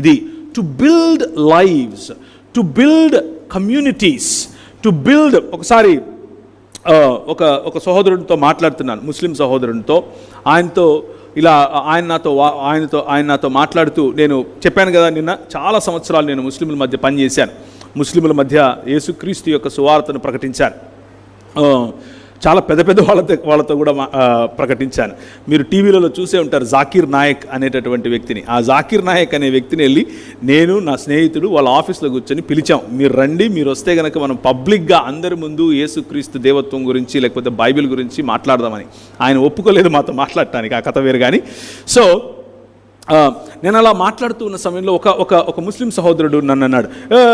ఇది to build lives to build communities to build ఒకసారి ఒక ఒక సహోదరుడితో మాట్లాడుతున్నాను ముస్లిం సహోదరునితో. ఆయనతో ఇలా ఆయన నాతో ఆయనతో ఆయన నాతో మాట్లాడుతూ నేను చెప్పాను కదా నిన్న చాలా సంవత్సరాలు నేను ముస్లింల మధ్య పనిచేశాను. ముస్లింల మధ్య యేసుక్రీస్తు యొక్క సువార్తను ప్రకటించాను. చాలా పెద్ద పెద్ద వాళ్ళతో వాళ్ళతో కూడా ప్రకటించాను. మీరు టీవీలలో చూసే ఉంటారు జాకీర్ నాయక్ అనేటటువంటి వ్యక్తిని. ఆ జాకీర్ నాయక్ అనే వ్యక్తిని వెళ్ళి నేను నా స్నేహితుడు వాళ్ళ ఆఫీస్లో కూర్చొని పిలిచాం. మీరు రండి మీరు వస్తే కనుక మనం పబ్లిక్గా అందరి ముందు యేసుక్రీస్తు దేవత్వం గురించి లేకపోతే బైబిల్ గురించి మాట్లాడదామని. ఆయన ఒప్పుకోలేదు మాతో మాట్లాడటానికి ఆ కథ వేరు కానీ. సో నేను అలా మాట్లాడుతూ ఉన్న సమయంలో ఒక ఒక ఒక ముస్లిం సహోదరుడు నన్ను అన్నాడు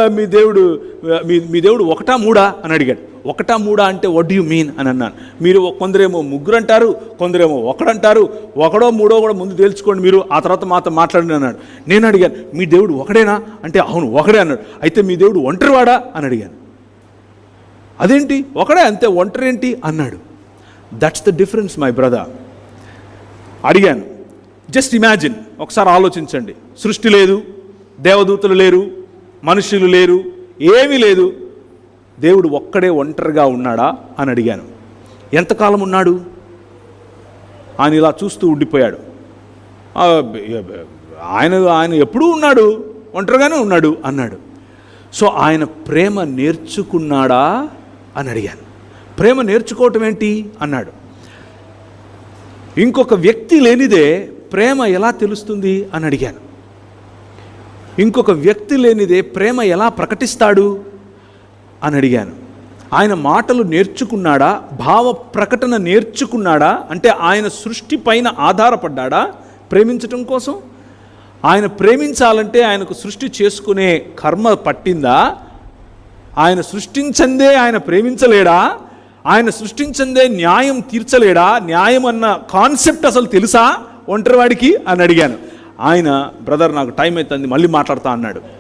మీ దేవుడు మీ మీ దేవుడు ఒకటా మూడా? అని అడిగాడు. ఒకటా మూడా అంటే వడ్ యు మీన్ అని అన్నాను. మీరు కొందరేమో ముగ్గురు అంటారు కొందరేమో ఒకడంటారు ఒకడో మూడో కూడా ముందు తేల్చుకోండి మీరు ఆ తర్వాత మాతో మాట్లాడండి అన్నాడు. నేను అడిగాను మీ దేవుడు ఒకడేనా? అంటే అవును ఒకడే అన్నాడు. అయితే మీ దేవుడు ఒంటరివాడా? అని అడిగాను. అదేంటి? ఒకడే అంతే ఒంటరి ఏంటి? అన్నాడు. That's the difference my brother అడిగాను. జస్ట్ ఇమాజిన్ ఒకసారి ఆలోచించండి. సృష్టి లేదు దేవదూతలు లేరు మనుషులు లేరు ఏమీ లేదు. దేవుడు ఒక్కడే ఒంటరిగా ఉన్నాడా అని అడిగాను. ఎంతకాలం ఉన్నాడు? ఆయన ఇలా చూస్తూ ఉండిపోయాడు. ఆయన ఆయన ఎప్పుడూ ఉన్నాడు ఒంటరిగానే ఉన్నాడు అన్నాడు. సో ఆయన ప్రేమ నేర్చుకున్నాడా అని అడిగాను. ప్రేమ నేర్చుకోవటం ఏంటి? అన్నాడు. ఇంకొక వ్యక్తి లేనిదే ప్రేమ ఎలా తెలుస్తుంది అని అడిగాను. ఇంకొక వ్యక్తి లేనిదే ప్రేమ ఎలా ప్రకటిస్తాడు అని అడిగాను. ఆయన మాటలు నేర్చుకున్నాడా? భావ ప్రకటన నేర్చుకున్నాడా? అంటే ఆయన సృష్టి పైన ఆధారపడ్డాడా? ప్రేమించటం కోసం? ఆయన ప్రేమించాలంటే ఆయనకు సృష్టి చేసుకునే కర్మ పట్టిందా? ఆయన సృష్టించందే ఆయన ప్రేమించలేడా? ఆయన సృష్టించందే న్యాయం తీర్చలేడా? న్యాయం అన్న కాన్సెప్ట్ అసలు తెలుసా? ఒంటరివాడికి అని అడిగాను. ఆయన బ్రదర్ నాకు టైం అవుతుంది మళ్ళీ మాట్లాడతా అన్నాడు.